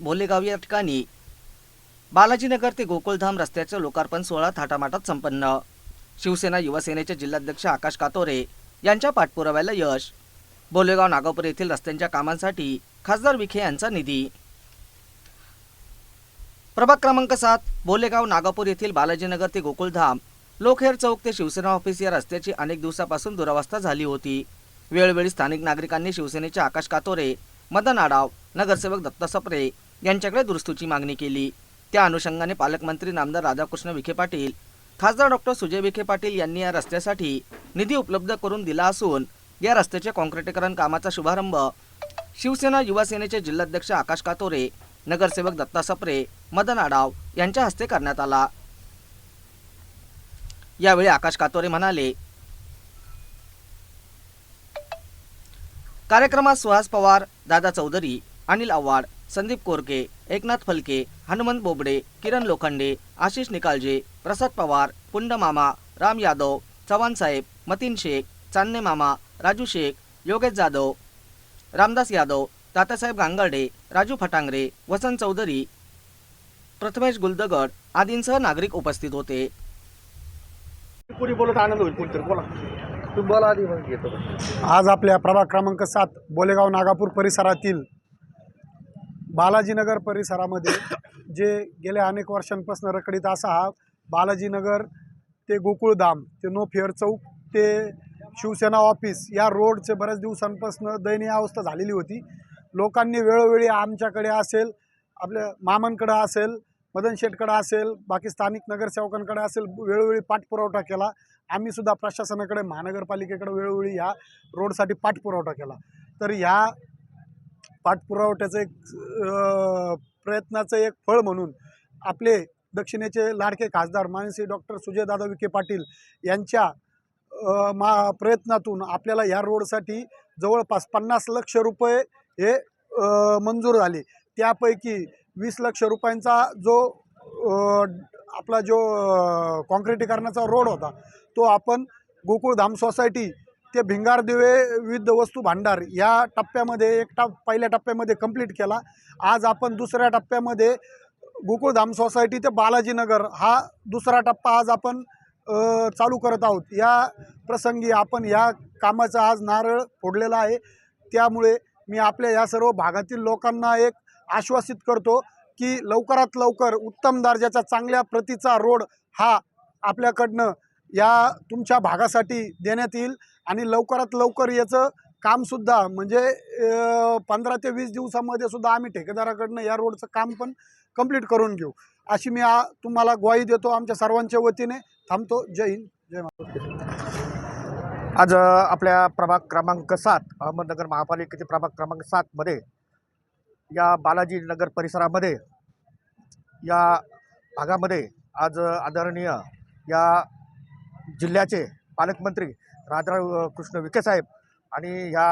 भोलेगाव या ठिकाणी बालाजीनगर ते गोकुळधाम रस्त्याचं लोकार्पण सोहळा थाटामाटात संपन्न. शिवसेना युवासेनेचे जिल्हाध्यक्ष आकाश कातोरे यांच्या पाठपुराव्याला यश. बोलेगाव नागापूर येथील रस्त्यांच्या कामांसाठी खासदार विखे यांचा निधी. प्रभाग क्रमांक सात बोलेगाव नागापूर येथील बालाजीनगर ते गोकुळधाम लोकहेर चौक ते शिवसेना ऑफिस या रस्त्याची अनेक दिवसापासून दुरावस्था झाली होती. वेळोवेळी स्थानिक नागरिकांनी शिवसेनेचे आकाश कातोरे मदन आडाव नगरसेवक दत्ता सप्रे यांच्याकडे दुरुस्तीची मागणी केली. त्या अनुषंगाने पालकमंत्री नामदार राधाकृष्ण विखे पाटील खासदार डॉक्टर सुजय विखे पाटील यांनी या रस्त्यासाठी निधी उपलब्ध करून दिला असून या रस्त्याचे काँक्रिटीकरण कामाचा शुभारंभ शिवसेना युवा सेनेचे जिल्हाध्यक्ष आकाश कातोरे नगरसेवक दत्ता सप्रे मदन आडाव यांच्या हस्ते करण्यात आला. यावेळी आकाश कातोरे म्हणाले कार्यक्रमात सुहास पवार दादा चौधरी अनिल आव्हाड संदीप कोरके एकनाथ फलके हनुमंत बोबडे किरण लोखंडे आशिष निकालजे प्रसाद पवार पुंड मामा राम यादव चव्हाण साहेब मतीन शेख चांदणे मामा राजू शेख योगेश जाधव रामदास यादव तात्यासाहेब गांगर्डे राजू फटांगरे वसंत चौधरी प्रथमेश गुलदगड आदींसह नागरिक उपस्थित होते. कोणी बोलत आनंद होईल कोणतरी बोला. तू बोला आधी मग घेतो. आज आपल्या प्रभाग क्रमांक सात बोलेगाव नागापूर परिसरातील बालाजीनगर परिसरामध्ये जे गेल्या अनेक वर्षांपासून रखडीत असा हा बालाजीनगर ते गोकुळधाम ते नो फेअर चौक ते शिवसेना ऑफिस या रोडचे बऱ्याच दिवसांपासून दयनीय अवस्था झालेली होती. लोकांनी वेळोवेळी आमच्याकडे असेल आपल्या मामांकडं असेल मदन शेटकडं असेल बाकी स्थानिक नगरसेवकांकडे असेल वेळोवेळी पाठपुरवठा केला. आम्हीसुद्धा प्रशासनाकडे महानगरपालिकेकडे वेळोवेळी ह्या रोडसाठी पाठपुरवठा केला. तर ह्या पाठपुरावठ्याचं एक प्रयत्नाचं एक फळ म्हणून आपले दक्षिणेचे लाडके खासदार मानसी डॉक्टर सुजयदादा विखे पाटील यांच्या मा प्रयत्नातून आपल्याला ह्या रोडसाठी जवळपास पन्नास लक्ष रुपये हे मंजूर झाले. त्यापैकी वीस लक्ष रुपयांचा जो आपला जो काँक्रिटीकरणाचा रोड होता तो आपण गोकुळधाम सोसायटी ते भिंगार दिवे विविध वस्तू भांडार या टप्प्यामध्ये एक टप पहिल्या टप्प्यामध्ये कंप्लीट केला. आज आपण दुसऱ्या टप्प्यामध्ये गोकुळधाम सोसायटी ते बालाजीनगर हा दुसरा टप्पा आज आपण चालू करत आहोत. या प्रसंगी आपण या कामाचा आज नारळ फोडलेला आहे. त्यामुळे मी आपल्या या सर्व भागातील लोकांना एक आश्वासित करतो की लवकरात लवकर उत्तम दर्जाचा चांगल्या प्रतीचा रोड हा आपल्याकडनं या तुमच्या भागासाठी देण्यात येईल. आणि लवकरात लवकर याचं कामसुद्धा म्हणजे पंधरा ते वीस दिवसामध्ये सुद्धा आम्ही ठेकेदाराकडनं या रोडचं काम पण कंप्लीट करून घेऊ. अशी मी आ तुम्हाला ग्वाही देतो आमच्या सर्वांच्या वतीने. थांबतो. जय हिंद. जय महाराष्ट्र आज आपल्या प्रभाग क्रमांक सात अहमदनगर महापालिकेचे प्रभाग क्रमांक सातमध्ये या बालाजी नगर परिसरामध्ये या भागामध्ये आज आदरणीय या जिल्ह्याचे पालकमंत्री राधाराव कृष्ण विखेसाहेब आणि ह्या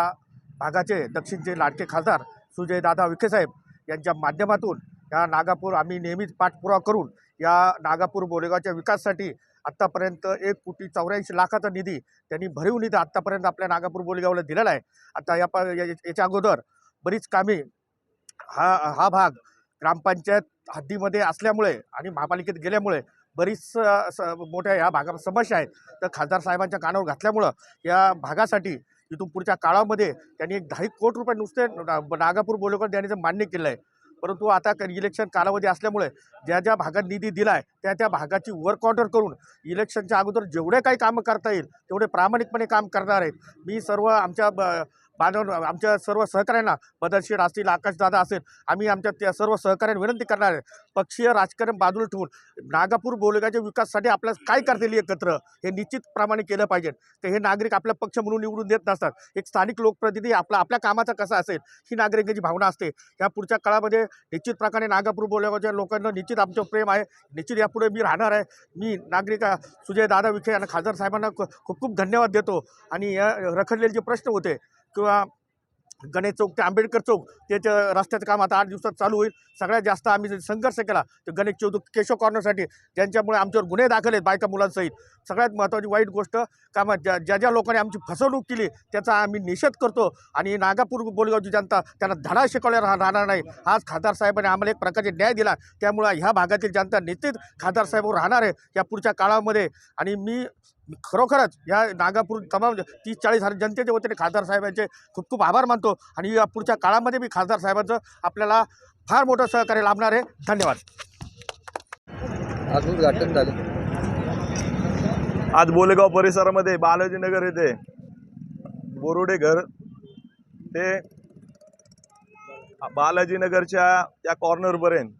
भागाचे दक्षिणचे लाडके खासदार सुजयदादा विखे साहेब यांच्या माध्यमातून या नागापूर आम्ही नेहमीच पाठपुरावा करून या नागापूर बोलेगावच्या विकासासाठी आत्तापर्यंत एक कोटी चौऱ्याऐंशी लाखाचा निधी त्यांनी भरीव निधी आत्तापर्यंत आपल्या नागापूर बोलेगावला दिलेला आहे. आता या प या- याच्या अगोदर बरीच कामे हा हा भाग ग्रामपंचायत हद्दीमध्ये असल्यामुळे आणि महापालिकेत गेल्यामुळे बरीच स मोठ्या ह्या भागात समस्या आहेत. तर खासदार साहेबांच्या कानावर घातल्यामुळं या भागासाठी इथून पुढच्या काळामध्ये त्यांनी एक दहा कोटी रुपये नुसते ना- नागापूर बोलेगाव देण्याचं मान्य केलं आहे. परंतु आता क- इलेक्शन कालावधी असल्यामुळे ज्या ज्या भागात निधी दिला आहे त्या त्या भागाची वर्क ऑर्डर करून इलेक्शनच्या अगोदर जेवढे काही कामं करता येईल तेवढे प्रामाणिकपणे काम करणार आहेत. मी सर्व आमच्या ब बांधव आमच्या सर्व सहकाऱ्यांना बदलशीर असतील आकाशदादा असेल आम्ही आमच्या त्या सर्व सहकाऱ्यांना विनंती करणार आहे. पक्षीय राजकारण बाजूला ठेवून नागापूर बोलगाच्या विकासासाठी आपल्याला काय करता येईल एकत्र? हे निश्चितप्रमाणे केलं पाहिजे. तर हे नागरिक आपला पक्ष म्हणून निवडून देत नसतात. एक स्थानिक लोकप्रतिनिधी आपला आपल्या कामाचा कसा असेल ही नागरिकांची भावना असते. या पुढच्या काळामध्ये निश्चित प्रकारे नागापूर बोलगाच्या लोकांना निश्चित आमचं प्रेम आहे. निश्चित यापुढे मी राहणार आहे. मी नागरिक सुजय दादा विखे यांना खासदार साहेबांना खूप खूप धन्यवाद देतो. आणि या रखडलेले जे प्रश्न होते किंवा गणेश चौक ते आंबेडकर चौक त्याच्या रस्त्याचं काम आता आठ दिवसात चालू होईल. सगळ्यात जास्त आम्ही संघर्ष केला तर गणेश चौक केशव कॉर्नरसाठी ज्यांच्यामुळे आमच्यावर गुन्हे दाखल आहेत बायका मुलांसहित. सगळ्यात महत्त्वाची वाईट गोष्ट का मग ज्या ज्या ज्या लोकांनी आमची फसवणूक केली त्याचा आम्ही निषेध करतो. आणि नागापूर बोलगावची जनता त्यांना धडा शिकवल्या राह- राहणार नाही. आज खासदार साहेबांनी आम्हाला एक प्रकारचे न्याय दिला. त्यामुळे ह्या भागातील जनता निश्चित खासदार साहेबांवर राहणार आहे या पुढच्या काळामध्ये. आणि मी खरोखरच या नागापूर तमाम तीस चाळीस हजार जनतेच्या वतीने खासदार साहेबांचे खूप खूप आभार मानतो आणि या पुढच्या काळामध्ये मी खासदार साहेबांचं आपल्याला फार मोठं सहकार्य लाभणार आहे. धन्यवाद. आज उद्घाटन झालं. आज बोलेगाव परिसरामध्ये बालाजीनगर येथे बोरुडे घर ते बालाजीनगरच्या त्या कॉर्नरपर्यंत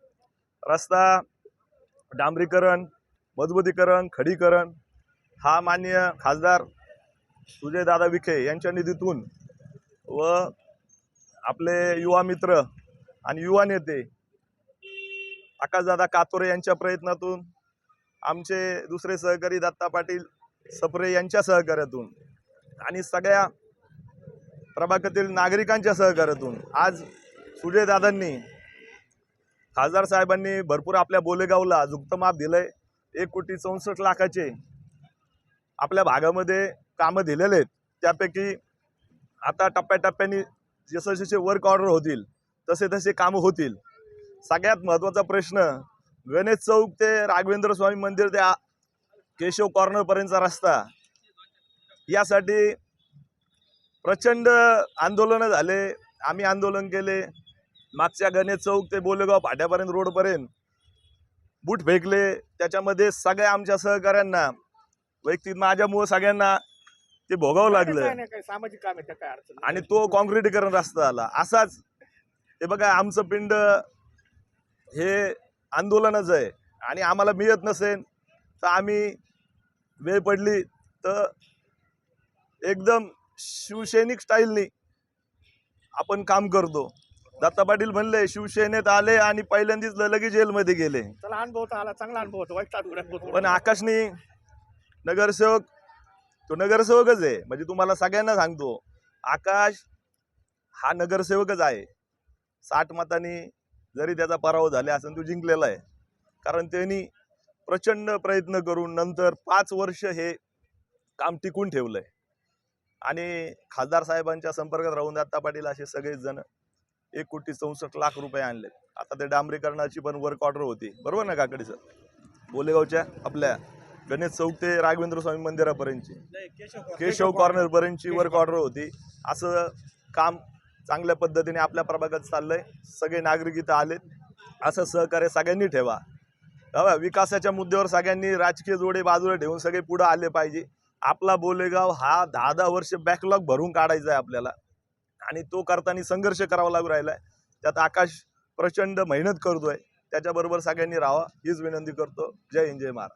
रस्ता डांबरीकरण मजबूतीकरण खडीकरण हा मान्य खासदार सुजयदादा विखे यांच्या निधीतून व आपले युवा मित्र आणि युवा नेते आकाशदादा कातोरे यांच्या प्रयत्नातून आमचे दुसरे सहकारी दत्ता पाटील सप्रे यांच्या सहकार्यातून आणि सगळ्या प्रभागातील नागरिकांच्या सहकार्यातून आज सुजयदादांनी खासदार साहेबांनी भरपूर आपल्या बोलेगावला जुक्तमाप दिलंय. एक कोटी चौसष्ट लाखाचे आपल्या भागामध्ये कामं दिलेले आहेत. त्यापैकी आता टप्प्याटप्प्याने जसे जसे वर्क ऑर्डर होतील तसे तसे कामं होतील. सगळ्यात महत्त्वाचा प्रश्न गणेश चौक ते राघवेंद्र स्वामी मंदिर ते केशव कॉर्नरपर्यंतचा रस्ता. यासाठी प्रचंड आंदोलनं झाले. आम्ही आंदोलन केले. मागच्या गणेश चौक ते बोलेगाव फाट्यापर्यंत रोडपर्यंत. बूट फेकले. त्याच्यामध्ये सगळ्या आमच्या सहकाऱ्यांना वैयक्तिक माझ्यामुळं सगळ्यांना ते भोगावं लागलं. सामाजिक काम काय अडचण आणि तो कॉन्क्रिटीकरण रस्ता आला. असाच हे बघा आमचं पिंड हे आंदोलनच आहे. आणि आम्हाला मिळत नसेल तर आम्ही वेळ पडली तर एकदम शिवसैनिक स्टाईलनी आपण काम करतो. दत्ता पाटील म्हणले शिवसेनेत आले आणि पहिल्यांदाच लगेच जेलमध्ये गेले. चला अनुभव होता आला चांगला अनुभव होतो वाईट अनुभव पण आकाशनी नगरसेवक तो नगरसेवकच आहे. म्हणजे तुम्हाला सगळ्यांना सांगतो आकाश हा नगरसेवकच आहे. साठ मतांनी जरी त्याचा पराभव झाला असेल तो जिंकलेला आहे. कारण त्यांनी प्रचंड प्रयत्न करून नंतर पाच वर्ष हे काम टिकून ठेवलं आहे आणि खासदार साहेबांच्या संपर्कात राहून दत्ता पाटील असे सगळेच जण एक कोटी चौसष्ट लाख रुपये आणले आता ते डांबरीकरणाची पण वर्क ऑर्डर होती. बरोबर ना काकडी सर? बोलेगावच्या आपल्या गणेश चौक ते राघवेंद्र स्वामी मंदिरापर्यंतची. केशव कॉर्नर पर्यंतची वर्क ऑर्डर होती. असं काम चांगल्या पद्धतीने आपल्या प्रभागात चाललंय. सगळे नागरिक इथं आलेत. असं सहकार्य सगळ्यांनी ठेवा. हवा विकासाच्या मुद्द्यावर सगळ्यांनी राजकीय जोडे बाजूला ठेवून सगळे पुढे आले पाहिजे. आपला बोलेगाव हा दहा दहा वर्ष बॅकलॉग भरून काढायचा आहे आपल्याला. आणि तो करताना संघर्ष करावा लागू राहिलाय. त्यात आकाश प्रचंड मेहनत करतोय. त्याच्याबरोबर सगळ्यांनी राहावा. हीच विनंती करतो. जय हिंद जय महाराष्ट्र.